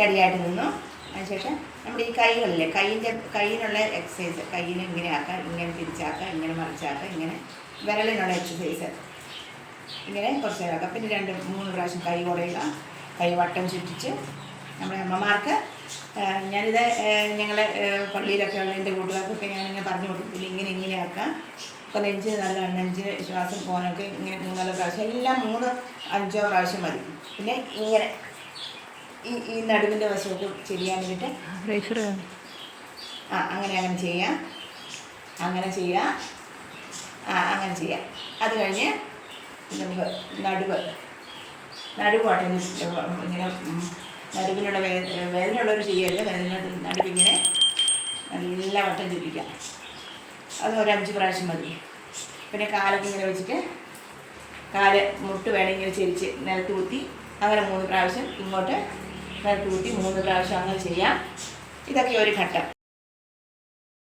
സ്റ്റഡിയായിട്ട് നിന്നു. അതിനുശേഷം നമ്മുടെ ഈ കൈകളിലെ കൈയിന്റെ കൈയിനുള്ള എക്സസൈസ് കൈയിനെ ഇങ്ങനെ ആക്കാം ഇങ്ങനെ തിരിച്ചാക്കാം ഇങ്ങനെ മറിച്ചാക്കാം ഇങ്ങനെ വിരലിനുള്ള എക്സസൈസ് ഇങ്ങനെ കുറച്ച് നേരം പിന്നെ രണ്ട് മൂന്ന് പ്രാവശ്യം കൈ കുടയുക കൈ വട്ടം ചുറ്റിച്ച് നമ്മുടെ അമ്മമാർക്ക് ഞാനിത് ഞങ്ങളെ പള്ളിയിലൊക്കെ ഉള്ള എന്റെ കൂട്ടുകാർക്കൊക്കെ ഞാനിങ്ങനെ പറഞ്ഞു കൊടുത്തില്ല ഇങ്ങനെ ഇങ്ങനെ ആക്കാം. ഇപ്പോൾ നെഞ്ച് നല്ല നെഞ്ച് ശ്വാസം പോകാനൊക്കെ ഇങ്ങനെ മൂന്നാൽ പ്രാവശ്യം എല്ലാം മൂന്ന് അഞ്ചോ പ്രാവശ്യം മതി. പിന്നെ ഇങ്ങനെ ഈ ഈ നടുവിന്റെ വശമൊക്കെ ചെയ്യാൻ വേണ്ടിയിട്ട്. ആ അങ്ങനെ അങ്ങനെ ചെയ്യാം. അങ്ങനെ ചെയ്യാം. ആ അങ്ങനെ ചെയ്യാം. അത് കഴിഞ്ഞ് നമുക്ക് നടുവ്. നടുവാട്ടെ ഇങ്ങനെ നടുവിനുള്ള വേ വേദനയുള്ളവർ ചെയ്യരുത് വേദന നടുവിങ്ങനെ നല്ല വട്ടം ചുറ്റിക്കാം. അത് ഒരഞ്ച് പ്രാവശ്യം മതി. പിന്നെ കാലൊക്കെ ഇങ്ങനെ വെച്ചിട്ട് കാൽ മുട്ട് വേണമെങ്കിൽ ചിരിച്ച് ചെരിച്ച് നിലത്ത് കുത്തി അങ്ങനെ മൂന്ന് പ്രാവശ്യം ഇങ്ങോട്ട് നിലത്ത് കൂട്ടി മൂന്ന് പ്രാവശ്യം അങ്ങനെ ചെയ്യാം. ഇതൊക്കെ ഒരു ഘട്ടം.